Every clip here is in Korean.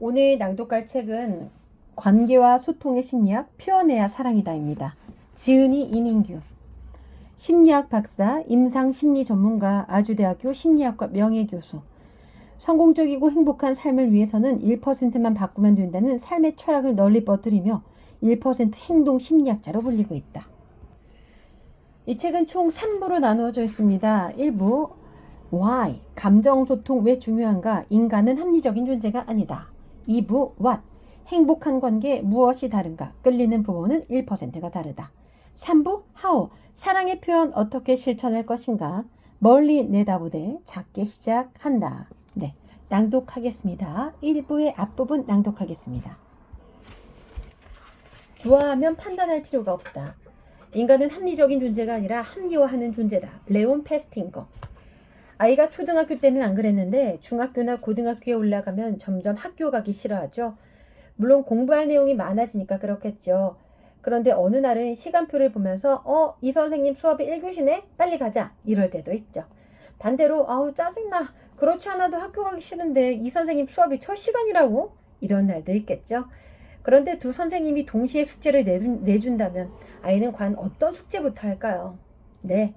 오늘 낭독할 책은 관계와 소통의 심리학 표현해야 사랑이다입니다. 지은이 이민규 심리학 박사, 임상 심리 전문가, 아주대학교 심리학과 명예 교수 성공적이고 행복한 삶을 위해서는 1%만 바꾸면 된다는 삶의 철학을 널리 뻗들이며 1% 행동 심리학자로 불리고 있다. 이 책은 총 3부로 나누어져 있습니다. 1부 Why? 감정 소통 왜 중요한가? 인간은 합리적인 존재가 아니다. 2부 What? 행복한 관계 무엇이 다른가? 끌리는 부모는 1%가 다르다. 3부 How? 사랑의 표현 어떻게 실천할 것인가? 멀리 내다보되 작게 시작한다. 네, 낭독하겠습니다. 1부의 앞부분 낭독하겠습니다. 좋아하면 판단할 필요가 없다. 인간은 합리적인 존재가 아니라 합리화하는 존재다. 레온 페스팅거. 아이가 초등학교 때는 안 그랬는데 중학교나 고등학교에 올라가면 점점 학교 가기 싫어하죠. 물론 공부할 내용이 많아지니까 그렇겠죠. 그런데 어느 날은 시간표를 보면서 어, 이 선생님 수업이 1교시네? 빨리 가자. 이럴 때도 있죠. 반대로 아우 짜증나. 그렇지 않아도 학교 가기 싫은데 이 선생님 수업이 첫 시간이라고? 이런 날도 있겠죠. 그런데 두 선생님이 동시에 숙제를 내준, 내준다면 아이는 과연 어떤 숙제부터 할까요? 네.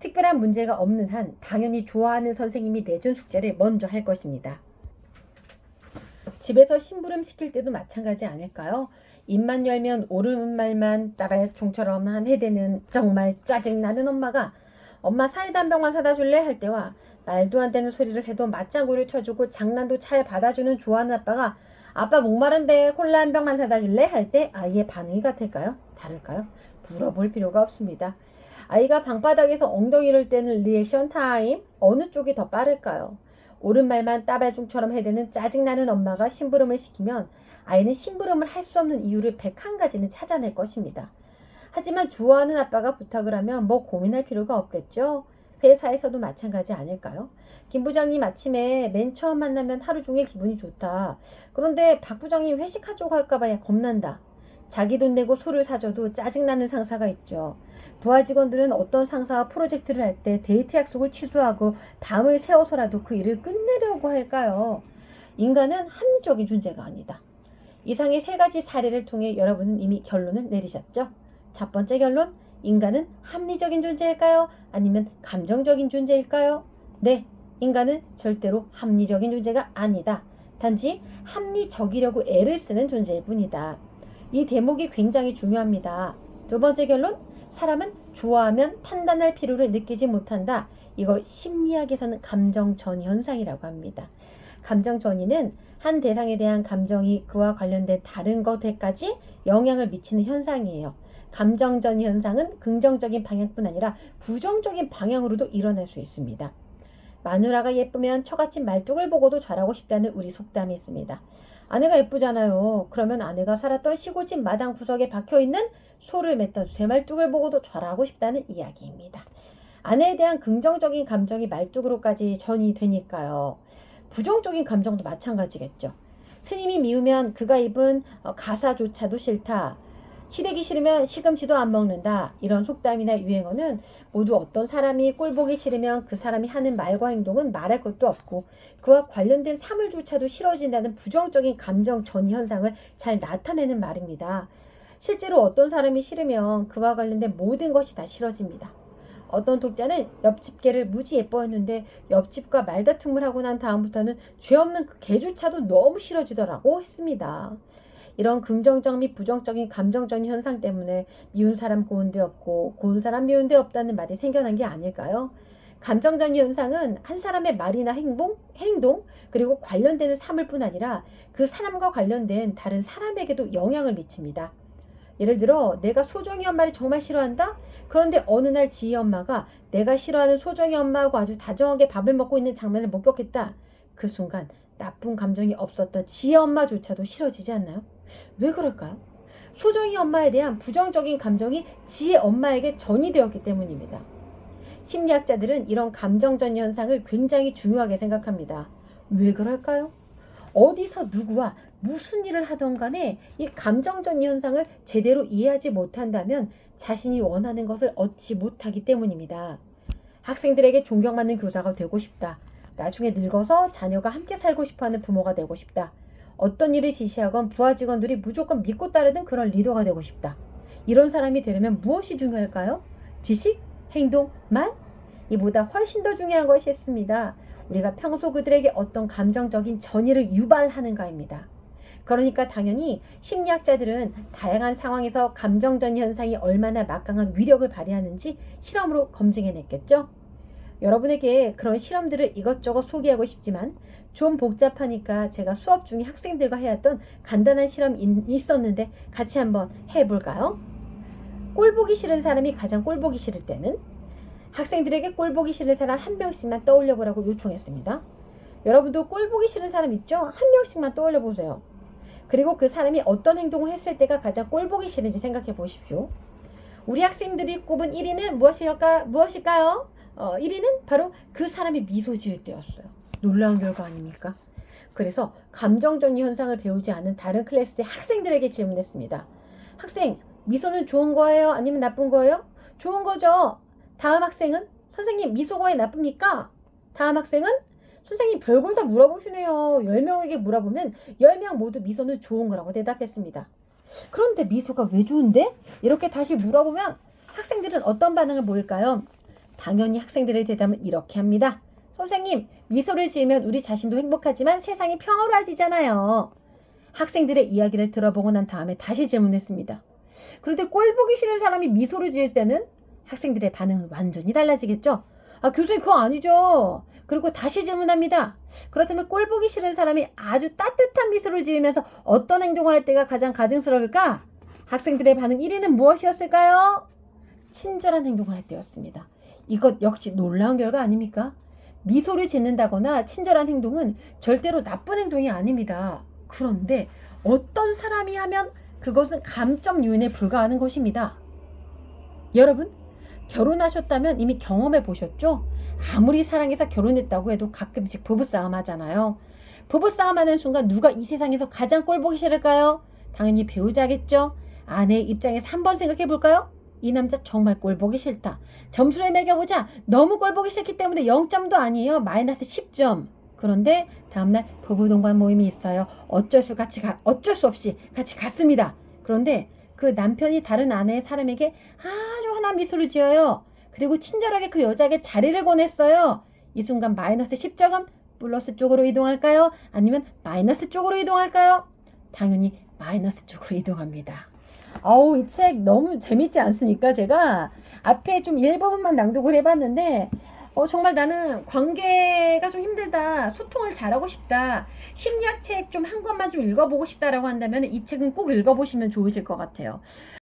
특별한 문제가 없는 한 당연히 좋아하는 선생님이 내준 숙제를 먼저 할 것입니다. 집에서 심부름 시킬 때도 마찬가지 아닐까요? 입만 열면 옳은 말만 따발총처럼 해대는 정말 짜증나는 엄마가 엄마 사이다 한 병만 사다 줄래? 할 때와 말도 안 되는 소리를 해도 맞장구를 쳐주고 장난도 잘 받아주는 좋아하는 아빠가 아빠 목마른데 콜라 한 병만 사다 줄래? 할 때 아이의 반응이 같을까요? 다를까요? 물어볼 필요가 없습니다. 아이가 방바닥에서 엉덩이를 떼는 리액션 타임 어느 쪽이 더 빠를까요? 말만 따발종처럼 해대는 짜증나는 엄마가 심부름을 시키면 아이는 심부름을 할 수 없는 이유를 101가지는 찾아낼 것입니다. 하지만 좋아하는 아빠가 부탁을 하면 뭐 고민할 필요가 없겠죠? 회사에서도 마찬가지 아닐까요? 김 부장님 아침에 맨 처음 만나면 하루 종일 기분이 좋다. 그런데 박 부장님 회식하자고 할까봐 겁난다. 자기 돈 내고 술을 사줘도 짜증나는 상사가 있죠. 부하 직원들은 어떤 상사와 프로젝트를 할 때 데이트 약속을 취소하고 밤을 새워서라도 그 일을 끝내려고 할까요? 인간은 합리적인 존재가 아니다. 이상의 세 가지 사례를 통해 여러분은 이미 결론을 내리셨죠? 첫 번째 결론, 인간은 합리적인 존재일까요? 아니면 감정적인 존재일까요? 네, 인간은 절대로 합리적인 존재가 아니다. 단지 합리적이려고 애를 쓰는 존재일 뿐이다. 이 대목이 굉장히 중요합니다. 두 번째 결론, 사람은 좋아하면 판단할 필요를 느끼지 못한다. 이걸 심리학에서는 감정 전이 현상이라고 합니다. 감정 전이는 한 대상에 대한 감정이 그와 관련된 다른 것에까지 영향을 미치는 현상이에요. 감정 전이 현상은 긍정적인 방향뿐 아니라 부정적인 방향으로도 일어날 수 있습니다. 마누라가 예쁘면 처갓집 말뚝을 보고도 잘하고 싶다는 우리 속담이 있습니다. 아내가 예쁘잖아요. 그러면 아내가 살았던 시골집 마당 구석에 박혀 있는 소를 맸던 쇠말뚝을 보고도 잘하고 싶다는 이야기입니다. 아내에 대한 긍정적인 감정이 말뚝으로까지 전이 되니까요. 부정적인 감정도 마찬가지겠죠. 스님이 미우면 그가 입은 어, 가사조차도 싫다. 시대기 싫으면 시금치도 안 먹는다. 이런 속담이나 유행어는 모두 어떤 사람이 꼴보기 싫으면 그 사람이 하는 말과 행동은 말할 것도 없고 그와 관련된 사물조차도 싫어진다는 부정적인 감정 전 현상을 잘 나타내는 말입니다. 실제로 어떤 사람이 싫으면 그와 관련된 모든 것이 다 싫어집니다. 어떤 독자는 옆집 개를 무지 예뻐했는데 옆집과 말다툼을 하고 난 다음부터는 죄 없는 그 개조차도 너무 싫어지더라고 했습니다. 이런 긍정적 및 부정적인 감정적인 현상 때문에 미운 사람 고운 데 없고 고운 사람 미운 데 없다는 말이 생겨난 게 아닐까요? 감정적 현상은 한 사람의 말이나 행동, 행동 그리고 관련되는 사물뿐 아니라 그 사람과 관련된 다른 사람에게도 영향을 미칩니다. 예를 들어 내가 소정이 엄마를 정말 싫어한다? 그런데 어느 날 지희 엄마가 내가 싫어하는 소정이 엄마하고 아주 다정하게 밥을 먹고 있는 장면을 목격했다. 그 순간 나쁜 감정이 없었던 지혜 엄마조차도 싫어지지 않나요? 왜 그럴까요? 소정이 엄마에 대한 부정적인 감정이 지혜 엄마에게 전이 되었기 때문입니다. 심리학자들은 이런 감정전 현상을 굉장히 중요하게 생각합니다. 왜 그럴까요? 어디서 누구와 무슨 일을 하던 간에 이 감정전 현상을 제대로 이해하지 못한다면 자신이 원하는 것을 얻지 못하기 때문입니다. 학생들에게 존경받는 교사가 되고 싶다. 나중에 늙어서 자녀가 함께 살고 싶어 하는 부모가 되고 싶다. 어떤 일을 지시하건 부하 직원들이 무조건 믿고 따르는 그런 리더가 되고 싶다. 이런 사람이 되려면 무엇이 중요할까요? 지식, 행동, 말? 이보다 훨씬 더 중요한 것이 있습니다. 우리가 평소 그들에게 어떤 감정적인 전의를 유발하는가입니다. 그러니까 당연히 심리학자들은 다양한 상황에서 감정전이 현상이 얼마나 막강한 위력을 발휘하는지 실험으로 검증해냈겠죠. 여러분에게 그런 실험들을 이것저것 소개하고 싶지만 좀 복잡하니까 제가 수업 중에 학생들과 해왔던 간단한 실험이 있었는데 같이 한번 해볼까요? 꼴 보기 싫은 사람이 가장 꼴 보기 싫을 때는 학생들에게 꼴 보기 싫은 사람 한 명씩만 떠올려 보라고 요청했습니다. 여러분도 꼴 보기 싫은 사람 있죠? 한 명씩만 떠올려 보세요. 그리고 그 사람이 어떤 행동을 했을 때가 가장 꼴 보기 싫은지 생각해 보십시오. 우리 학생들이 꼽은 1위는 무엇일까, 무엇일까요? 어, 1위는 바로 그 사람이 미소 지을 때였어요. 놀라운 결과 아닙니까? 그래서 감정전이 현상을 배우지 않은 다른 클래스의 학생들에게 질문했습니다. 학생, 미소는 좋은 거예요? 아니면 나쁜 거예요? 좋은 거죠. 다음 학생은 선생님 미소가 왜 나쁩니까? 다음 학생은 선생님 별걸 다 물어보시네요. 10명에게 물어보면 10명 모두 미소는 좋은 거라고 대답했습니다. 그런데 미소가 왜 좋은데? 이렇게 다시 물어보면 학생들은 어떤 반응을 보일까요? 당연히 학생들의 대답은 이렇게 합니다. 선생님, 미소를 지으면 우리 자신도 행복하지만 세상이 평화로워지잖아요. 학생들의 이야기를 들어보고 난 다음에 다시 질문했습니다. 그런데 꼴 보기 싫은 사람이 미소를 지을 때는 학생들의 반응은 완전히 달라지겠죠? 아, 교수님, 그거 아니죠. 그리고 다시 질문합니다. 그렇다면 꼴 보기 싫은 사람이 아주 따뜻한 미소를 지으면서 어떤 행동을 할 때가 가장 가증스러울까? 학생들의 반응 1위는 무엇이었을까요? 친절한 행동을 할 때였습니다. 이것 역시 놀라운 결과 아닙니까? 미소를 짓는다거나 친절한 행동은 절대로 나쁜 행동이 아닙니다. 그런데 어떤 사람이 하면 그것은 감점 요인에 불과하는 것입니다. 여러분, 결혼하셨다면 이미 경험해 보셨죠? 아무리 사랑해서 결혼했다고 해도 가끔씩 부부싸움 하잖아요. 부부싸움 하는 순간 누가 이 세상에서 가장 꼴 보기 싫을까요? 당연히 배우자겠죠? 아내의 입장에서 한번 생각해 볼까요? 이 남자 정말 꼴 보기 싫다. 점수를 매겨보자. 너무 꼴 보기 싫기 때문에 0점도 아니에요. 마이너스 10점. 그런데 다음날 부부 동반 모임이 있어요. 어쩔 수 같이 가, 어쩔 수 없이 같이 갔습니다. 그런데 그 남편이 다른 아내의 사람에게 아주 환한 미소를 지어요. 그리고 친절하게 그 여자에게 자리를 권했어요. 이 순간 마이너스 10점은 플러스 쪽으로 이동할까요? 아니면 마이너스 쪽으로 이동할까요? 당연히 마이너스 쪽으로 이동합니다. 아우 이 책 너무 재밌지 않습니까? 제가 앞에 좀 일부분만 낭독을 해봤는데 어, 정말 나는 관계가 좀 힘들다. 소통을 잘하고 싶다. 심리학 책 좀 한 권만 좀 읽어보고 싶다라고 한다면 이 책은 꼭 읽어보시면 좋으실 것 같아요.